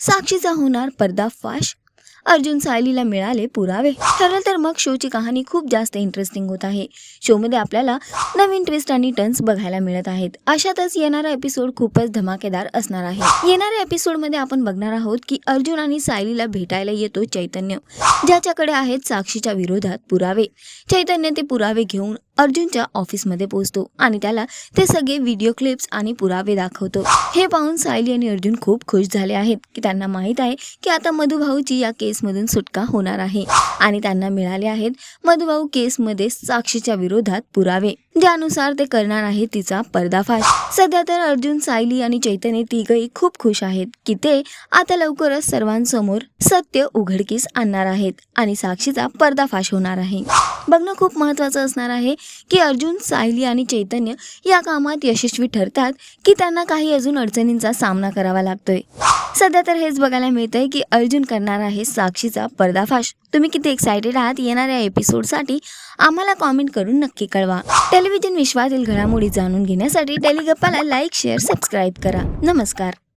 साक्षीचा होणार पर्दाफाश. अर्जुन सायलीला मिळाले पुरावे. ठरलं तर मग शोची कहाणी खूप जास्त इंटरेस्टिंग होत आहे. शोमध्ये आपल्याला नवीन ट्विस्ट आणि टर्न्स बघायला मिळत आहेत. अशातच येणारा एपिसोड खूपच धमाकेदार असणार आहे. येणाऱ्या एपिसोडमध्ये आपण बघणार आहोत की अर्जुन आणि सायलीला भेटायला येतो चैतन्य. ज्याच्याकडे आहेत साक्षीच्या विरोधात पुरावे. चैतन्य ते पुरावे घेऊन अर्जुनच्या ऑफिसमध्ये पोहोचतो आणि त्याला ते सगळे व्हिडिओ क्लिप्स आणि पुरावे दाखवतो. हे पाहून सायली आणि अर्जुन खूप खुश झाले आहेत की त्यांना माहीत आहे की आता मधुभाऊची या केसमधून सुटका होणार आहे. आणि त्यांना मिळाले आहेत मधुभाऊ केसमध्ये साक्षीच्या विरोधात पुरावे. ज्यानुसार ते करणार आहे तिचा पर्दाफाश. सध्या तर अर्जुन सायली आणि चैतन्य तिघही खूप खुश आहेत की ते आता लवकरच सर्वांसमोर सत्य उघडकीस आणणार आहेत आणि साक्षीचा पर्दाफाश होणार आहे. बघणं खूप महत्त्वाचं असणार आहे की अर्जुन सायली आणि चैतन्य या कामात यशस्वी ठरतात की त्यांना काही अजून अडचणींचा सामना करावा लागतोय. सध्या तर हेच बघायला मिळतंय की अर्जुन करणार आहे साक्षीचा पर्दाफाश. तुम्ही किती एक्सायटेड आहात? येणाऱ्या एपिसोडसाठी आम्हाला कॉमेंट करून नक्की कळवा. टेलिव्हिजन विश्वातील घडामोडी जाणून घेण्यासाठी टेलिगप्पाला लाईक शेअर सबस्क्राईब करा. नमस्कार.